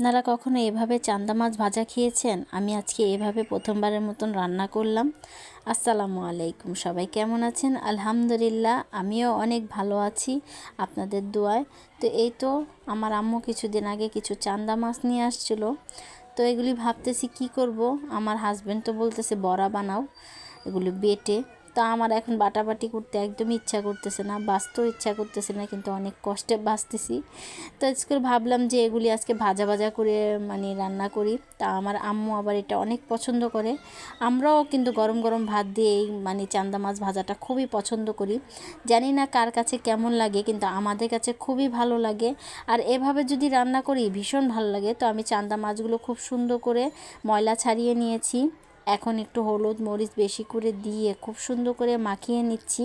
আপনারা কখনো এভাবে চান্দা মাছ ভাজা খেয়েছেন? আমি আজকে এভাবে প্রথমবারের মতন রান্না করলাম। আসসালামু আলাইকুম। সবাই কেমন আছেন? আলহামদুলিল্লাহ, আমিও অনেক ভালো আছি আপনাদের দোয়ায়। তো এই তো আমার আম্মু কিছুদিন আগে কিছু চান্দা মাছ নিয়ে আসছিল। তো এগুলি ভাবতেছি কি করব? আমার হাজব্যান্ড তো বলতেছে বড়া বানাও। এগুলি বেটে তো আমার এখন বাটাবাটি করতে একদমই ইচ্ছা করতেছে না, বাঁচতেও ইচ্ছা করতেছে না, কিন্তু অনেক কষ্টে বাঁচতেছি। তো আজকে ভাবলাম যে এগুলি আজকে ভাজা ভাজা করে মানে রান্না করি। তা আমার আম্মু আবার এটা অনেক পছন্দ করে। আমরাও কিন্তু গরম গরম ভাত দিয়ে এই মানে চান্দা মাছ ভাজাটা খুবই পছন্দ করি। জানি না কার কাছে কেমন লাগে, কিন্তু আমাদের কাছে খুবই ভালো লাগে। আর এভাবে যদি রান্না করি, ভীষণ ভালো লাগে। তো আমি চান্দা মাছগুলো খুব সুন্দর করে ময়লা ছাড়িয়ে নিয়েছি। এখন একটু হলুদ মরিচ বেশি করে দিয়ে খুব সুন্দর করে মাখিয়ে নিচ্ছি।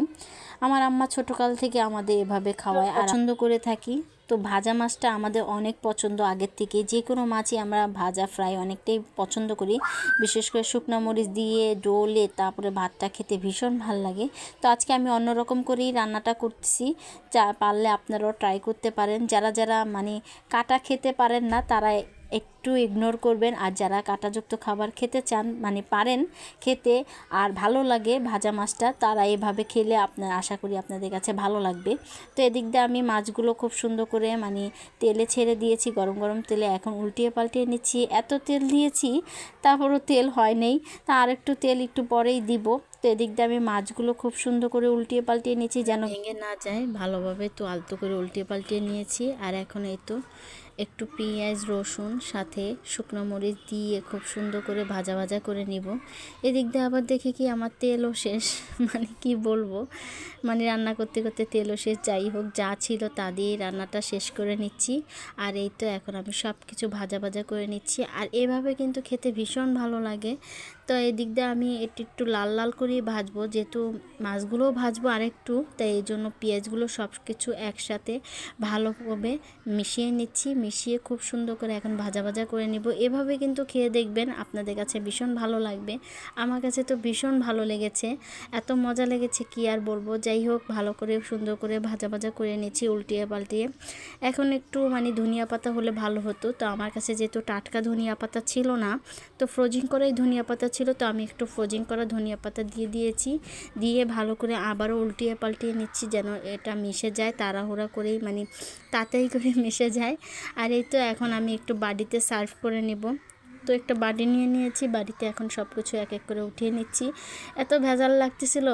আমার আম্মা ছোটোকাল থেকে আমাদের এভাবে খাওয়ায়। পছন্দ করে থাকি। তো ভাজা মাছটা আমাদের অনেক পছন্দ। আগের থেকে যে কোনো মাছই আমরা ভাজা ফ্রাই অনেকটাই পছন্দ করি। বিশেষ করে শুকনো মরিচ দিয়ে ডোলে তারপরে ভাতটা খেতে ভীষণ ভালো লাগে। তো আজকে আমি অন্যরকম করেই রান্নাটা করতেছি যা পারলে আপনারাও ট্রাই করতে পারেন। যারা যারা মানে কাটা খেতে পারেন না তারা একটু ইগনোর করবেন। আর যারা কাঁটাযুক্ত খাবার খেতে চান মানে পারেন খেতে আর ভালো লাগে ভাজা মাছটা, তারা এভাবে খেলে আপনার আশা করি আপনাদের কাছে ভালো লাগবে। তো এদিক দিয়ে আমি মাছগুলো খুব সুন্দর করে মানে তেলে ছেড়ে দিয়েছি, গরম গরম তেলে এখন উল্টিয়ে পাল্টিয়ে নিচ্ছি। এত তেল দিয়েছি, তারপরও তেল হয় নেই। তা আর একটু তেল একটু পরেই দিব। তো এদিক দিয়ে আমি মাছগুলো খুব সুন্দর করে উল্টিয়ে পাল্টিয়ে নিয়েছি যেন ভেঙে না যায়। ভালোভাবে তো আলতো করে উল্টিয়ে পাল্টিয়ে নিয়েছি। আর এখন এই তো একটু পেঁয়াজ, রসুন, সাথে শুকনো মরিচ দিয়ে খুব সুন্দর করে ভাজা ভাজা করে নিব। এদিক দিয়ে আবার দেখি কি আমার তেলও শেষ। মানে কি বলব? মানে রান্না করতে করতে তেলও শেষ। যাই হোক, যা ছিল তা দিয়েই রান্নাটা শেষ করে নিচ্ছি। আর এই তো এখন আমি সব কিছু ভাজা ভাজা করে নিচ্ছি। আর এভাবে কিন্তু খেতে ভীষণ ভালো লাগে। তো এদিক দিয়ে আমি একটু একটু লাল লাল করেই ভাজবো। যেহেতু মাছগুলোও ভাজবো আরেকটু, তাই এই জন্য পেঁয়াজগুলো সব কিছু একসাথে ভালোভাবে মিশিয়ে নিচ্ছি। মিশিয়ে খুব সুন্দর করে এখন ভাজা ভাজা করে নিব। এভাবে কিন্তু খেয়ে দেখবেন, আপনাদের কাছে ভীষণ ভালো লাগবে। আমার কাছে তো ভীষণ ভালো লেগেছে। এত মজা লেগেছে, কি আর বলব? যাই হোক, ভালো করে, সুন্দর করে ভাজা ভাজা করে নিচ্ছি উল্টিয়ে পাল্টিয়ে। এখন একটু মানে ধনিয়া পাতা হলে ভালো হতো। তো আমার কাছে যেহেতু টাটকা ধনিয়া পাতা ছিল না, তো ফ্রোজিং করেই ধনিয়া পাতা ছিল, তো আমি একটু ফ্রোজিং করা ধনিয়া পাতা দিয়ে দিয়েছি। দিয়ে ভালো করে আবারও উল্টিয়ে পাল্টিয়ে নিচ্ছি যেন এটা মিশে যায়, তাড়াহুড়া করেই মানে তাড়াতাড়ি করে মিশে যায়। আর এই তো এখন আমি একটু বাড়িতে সার্ভ করে নেব। তো একটা বাড়ি নিয়ে নিয়েছি বাড়িতে এখন সব কিছু এক এক করে উঠিয়ে নিচ্ছি। এত ভেজাল লাগতেছিল,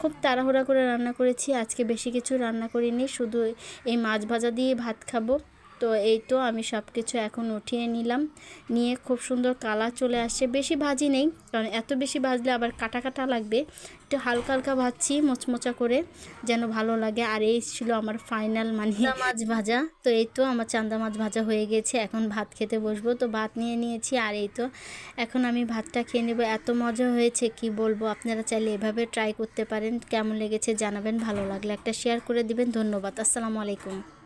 খুব তাড়াহুড়া করে রান্না করেছি, আজকে বেশি কিছু রান্না করিনি, শুধু এই মাছ ভাজা দিয়ে ভাত খাব। তো এই তো আমি সব কিছু এখন উঠিয়ে নিলাম। নিয়ে খুব সুন্দর কালার চলে আসছে। বেশি ভাজি নেই কারণ এত বেশি ভাজলে আবার কাটা কাটা লাগবে। একটু হালকা হালকা ভাজছি মোচমোচা করে যেন ভালো লাগে। আর এই ছিল আমার ফাইনাল মানে মাছ ভাজা। তো এই তো আমার চান্দা মাছ ভাজা হয়ে গেছে। এখন ভাত খেতে বসবো। তো ভাত নিয়ে নিয়েছি আর এই তো এখন আমি ভাতটা খেয়ে নেব। এত মজা হয়েছে কি বলব? আপনারা চাইলে এভাবে ট্রাই করতে পারেন। কেমন লেগেছে জানাবেন ভালো লাগলে একটা শেয়ার করে দিবেন। ধন্যবাদ। আসসালামু আলাইকুম।